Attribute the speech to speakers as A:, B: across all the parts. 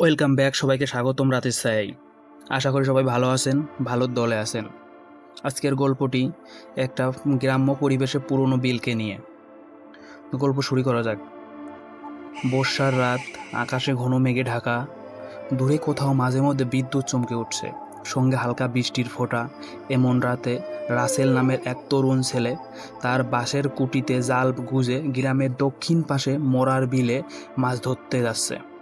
A: Welcome back, সবাইকে স্বাগতম রাতের সাই আশা করি সবাই ভালো আছেন ভালোর দলে আছেন। আজকের গল্পটি একটা গ্রাম্য পরিবেশে পুরনো বিলকে নিয়ে। গল্প শুরু করা যাক। বর্ষার রাত, আকাশে ঘন মেঘে ঢাকা, দূরে কোথাও মাঝে মধ্যে বিদ্যুৎ চমকে উঠছে। সঙ্গে হালকা বৃষ্টির ফোঁটা, এমন রাতে রাসেল নামের এক তরুণ ছেলে তার বাঁশের কুটিতে জাল গুজে গ্রামের দক্ষিণ পাশে মরার বিলে মাছ ধরতে যাচ্ছে।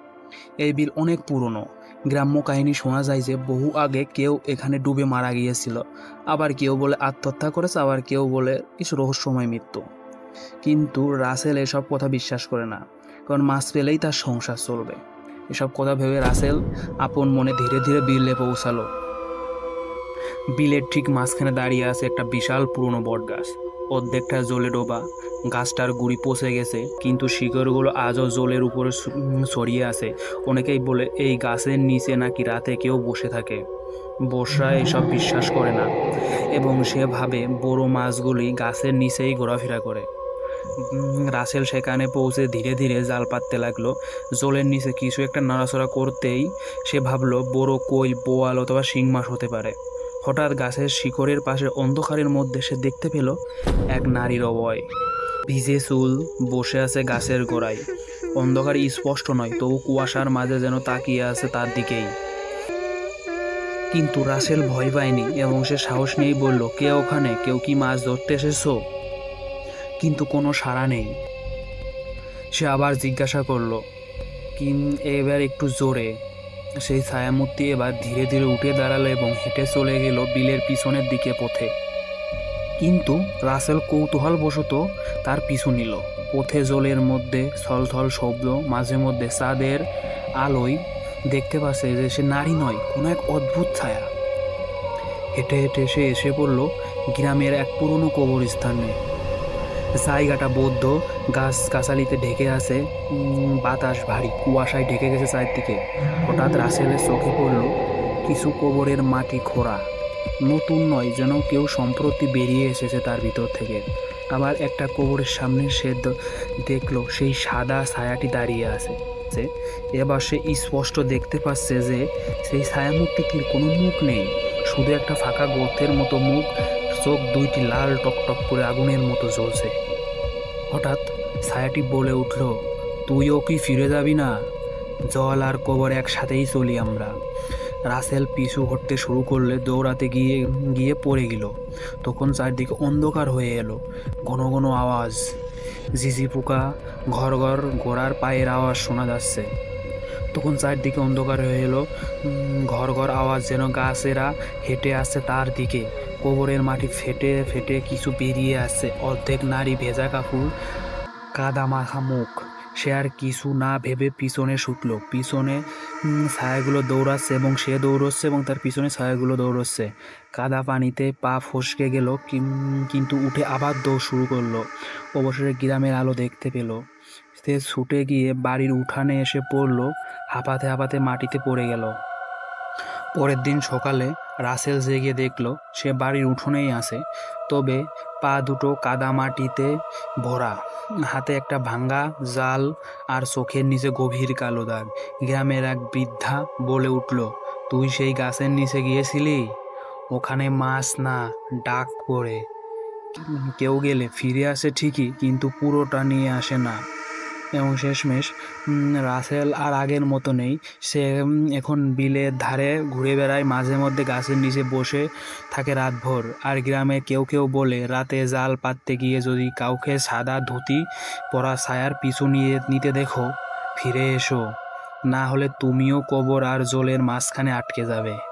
A: এই বিল অনেক পুরনো। গ্রাম্য কাহিনী শোনা যায় যে বহু আগে কেউ এখানে ডুবে মারা গিয়েছিল। আবার কেউ বলে আত্মহত্যা করেছে, আবার কেউ বলে কিছু রহস্যময় মৃত্যু। কিন্তু রাসেল এসব কথা বিশ্বাস করে না, কারণ মাছ পেলেই তার সংসার চলবে। এসব কথা ভেবে রাসেল আপন মনে ধীরে ধীরে বিলে পৌঁছালো। বিলের ঠিক মাঝখানে দাঁড়িয়ে আছে একটা বিশাল পুরনো বট গাছ অর্ধেকটা জলে ডোবা, গাছটার গুড়ি পচে গেছে, কিন্তু শিকড়গুলো আজও জলের উপরে ছড়িয়ে আছে। অনেকেই বলে, এই গাছের নিচে নাকি রাতে কেউ বসে থাকে? বর্ষা এসব বিশ্বাস করে না, এবং সে ভাবে বড় মাছগুলি গাছের নিচেই ঘোরাফেরা করে। রাসেল সেখানে পৌঁছে ধীরে ধীরে জাল পাততে লাগল। জলের নিচে কিছু একটা নড়াচড়া করতেই সে ভাবলো, বড় কই, বোয়াল অথবা শিং মাছ হতে পারে। হঠাৎ গাছের শিকড়ের পাশে অন্ধকারের মধ্যে সে দেখতে পেল এক নারীর অবয়। ভিজে চুল, বসে আছে গাছের গোড়ায়। অন্ধকার স্পষ্ট নয়, তবু কুয়াশার মাঝে যেন তাকিয়ে আছে তার দিকেই। কিন্তু রাসেল ভয় পায়নি এবং সে সাহস নিয়েই বলল, কে ওখানে? কেউ কি মাছ ধরতে এসেছ? কিন্তু কোনো সাড়া নেই। সে আবার জিজ্ঞাসা করল কিন এবার একটু জোরে। সেই ছায়ামূর্তি এবার ধীরে ধীরে উঠে দাঁড়াল এবং হেঁটে চলে গেল বিলের পিছনের দিকে পথে। কিন্তু রাসেল কৌতূহলবশত তার পিছু নিল। পথে জলের মধ্যে ছলছল শব্দ, মাঝে মধ্যে চাঁদের আলোয় দেখতে পাচ্ছে যে সে নারী নয়, কোনো এক অদ্ভুত ছায়া। হেঁটে হেঁটে সে এসে পড়ল গ্রামের এক পুরনো কবরস্থানে। জায়গাটা বদ্ধ গাছ গাছালিতে ঢেকে আছে। বাতাস ভারী। কুয়াশায় ঢেকে গেছে চারদিকে। হঠাৎ রাসেলের চোখে পড়ল কিছু কোবরের মাটি খোঁড়া। নতুন নয়, যেন কেউ সম্প্রতি বেরিয়ে এসেছে তার ভিতর থেকে। আবার একটা কোবরের সামনে সে দেখল সেই সাদা ছায়াটি দাঁড়িয়ে আছে। এবার সে স্পষ্ট দেখতে পাচ্ছে যে সেই ছায়ামূর্তিটির কোনো মুখ নেই। শুধু একটা ফাঁকা গর্তের মতো মুখ চোখ দুইটি লাল টকটক করে আগুনের মতো জ্বলছে। হঠাৎ ছায়াটি বলে উঠল, তুইও কি ফিরে যাবি না? জল আর কবর একসাথেই চলি আমরা। রাসেল পিছু হটতে শুরু করলে দৌড়াতে গিয়ে গিয়ে পড়ে গেল। তখন চারদিকে অন্ধকার হয়ে এলো, ঘন ঘন আওয়াজ। ঝিঝি পোকা, ঘর ঘর ঘোড়ার পায়ের আওয়াজ শোনা যাচ্ছে। তখন চারদিকে অন্ধকার হয়ে এলো ঘর ঘর আওয়াজ যেন গাছেরা হেঁটে আসছে তার দিকে। কবরের মাটি ফেটে ফেটে কিছু বেরিয়ে আসছে। অর্ধেক নারী ভেজা কাপড়, কাদা মাখা মুখ। সে আর কিছু না ভেবে পিছনে ছুটলো। পিছনে ছায়াগুলো দৌড়াচ্ছে এবং সে দৌড়চ্ছে এবং তার পিছনে ছায়াগুলো দৌড়চ্ছে। কাদা পানিতে পা ফসকে গেল কিন- কিন্তু উঠে আবার দৌড় শুরু করল। অবসরে গ্রামের আলো দেখতে পেল। সে ছুটে গিয়ে বাড়ির উঠানে এসে পড়ল, হাঁপাতে হাঁপাতে মাটিতে পড়ে গেল। পরের দিন সকালে রাসেল জেগে দেখল সে বাড়ির উঠোনেই আছে, তবে পা দুটো কাদা মাটিতে ভরা। হাতে একটা ভাঙ্গা জাল আর চোখের নিচে গভীর কালো দাগ। গ্রামের এক বৃদ্ধা বলে উঠল, তুই সেই গাছের নিচে গিয়েছিলি? ওখানে মাছ না, ডাক পড়ে। কেউ গেলে ফিরে আসে ঠিকই, কিন্তু পুরোটা নিয়ে আসে না। এবং শেষমেশ রাসেল আর আগের মতো নেই। সে এখন বিলের ধারে ঘুরে বেড়ায়, মাঝে মধ্যে গাছের নিচে বসে থাকে রাতভর। আর গ্রামে কেউ কেউ বলে, রাতে জাল পাততে গিয়ে যদি কাউকে সাদা ধুতি পরা ছায়ার পিছু নিয়ে, নিতে দেখো, ফিরে এসো। না হলে তুমিও কবর আর জলের মাঝখানে আটকে যাবে।